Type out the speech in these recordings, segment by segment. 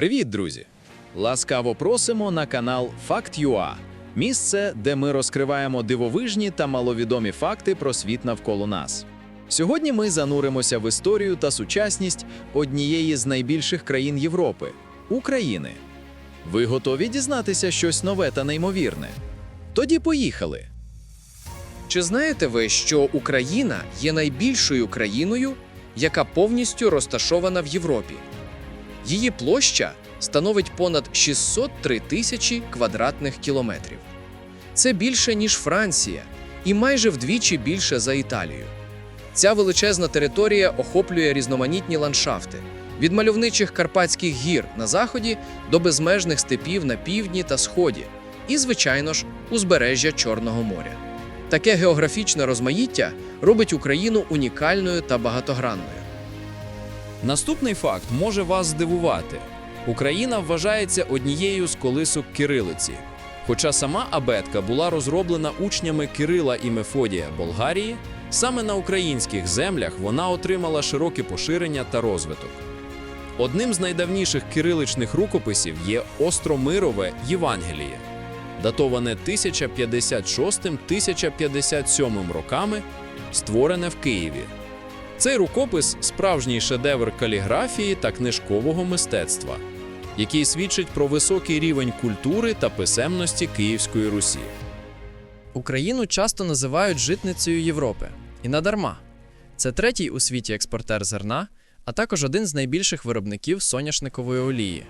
Привіт, друзі! Ласкаво просимо на канал Fact.ua – місце, де ми розкриваємо дивовижні та маловідомі факти про світ навколо нас. Сьогодні ми зануримося в історію та сучасність однієї з найбільших країн Європи України. Ви готові дізнатися щось нове та неймовірне? Тоді поїхали! Чи знаєте ви, що Україна є найбільшою країною, яка повністю розташована в Європі? Її площа становить понад 603 тисячі квадратних кілометрів. Це більше, ніж Франція, і майже вдвічі більше за Італію. Ця величезна територія охоплює різноманітні ландшафти від мальовничих Карпатських гір на заході до безмежних степів на півдні та сході, і, звичайно ж, узбережжя Чорного моря. Таке географічне розмаїття робить Україну унікальною та багатогранною. Наступний факт може вас здивувати. Україна вважається однією з колисок кирилиці. Хоча сама абетка була розроблена учнями Кирила і Мефодія Болгарії, саме на українських землях вона отримала широке поширення та розвиток. Одним з найдавніших кириличних рукописів є Остромирове Євангеліє, датоване 1056-1057 роками, створене в Києві. Цей рукопис справжній шедевр каліграфії та книжкового мистецтва, який свідчить про високий рівень культури та писемності Київської Русі. Україну часто називають житницею Європи. І надарма. Це третій у світі експортер зерна, а також один з найбільших виробників соняшникової олії.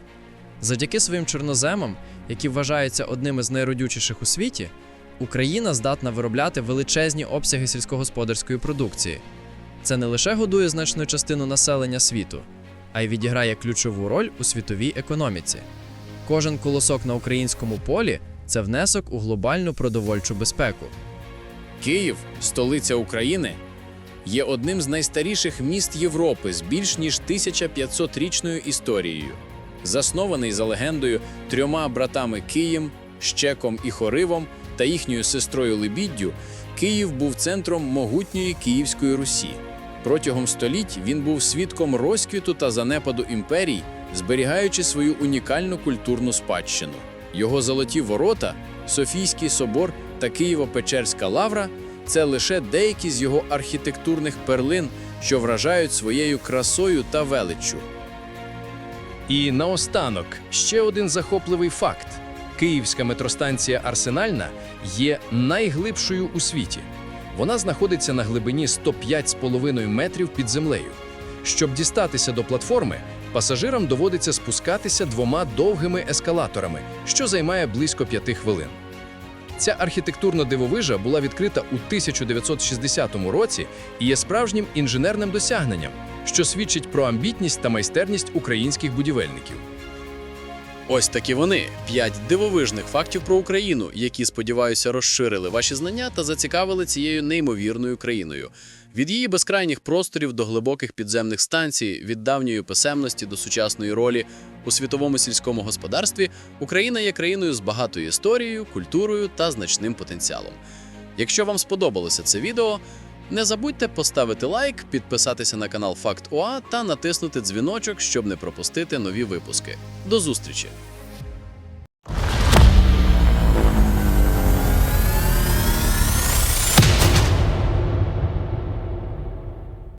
Завдяки своїм чорноземам, які вважаються одними з найродючіших у світі, Україна здатна виробляти величезні обсяги сільськогосподарської продукції. Це не лише годує значну частину населення світу, а й відіграє ключову роль у світовій економіці. Кожен колосок на українському полі це внесок у глобальну продовольчу безпеку. Київ, столиця України, є одним з найстаріших міст Європи з більш ніж 1500-річною історією. Заснований за легендою трьома братами Києм, Щеком і Хоривом та їхньою сестрою Лебіддю, Київ був центром могутньої Київської Русі. Протягом століть він був свідком розквіту та занепаду імперій, зберігаючи свою унікальну культурну спадщину. Його золоті ворота, Софійський собор та Києво-Печерська лавра це лише деякі з його архітектурних перлин, що вражають своєю красою та величчю. І наостанок ще один захопливий факт: Київська метростанція Арсенальна є найглибшою у світі. Вона знаходиться на глибині 105,5 метрів під землею. Щоб дістатися до платформи, пасажирам доводиться спускатися двома довгими ескалаторами, що займає близько п'яти хвилин. Ця архітектурна дивовижа була відкрита у 1960 році і є справжнім інженерним досягненням, що свідчить про амбітність та майстерність українських будівельників. Ось такі вони п'ять дивовижних фактів про Україну, які, сподіваюся, розширили ваші знання та зацікавили цією неймовірною країною. Від її безкрайніх просторів до глибоких підземних станцій, від давньої писемності до сучасної ролі у світовому сільському господарстві, Україна є країною з багатою історією, культурою та значним потенціалом. Якщо вам сподобалося це відео, не забудьте поставити лайк, підписатися на канал Факт ОА та натиснути дзвіночок, щоб не пропустити нові випуски. До зустрічі!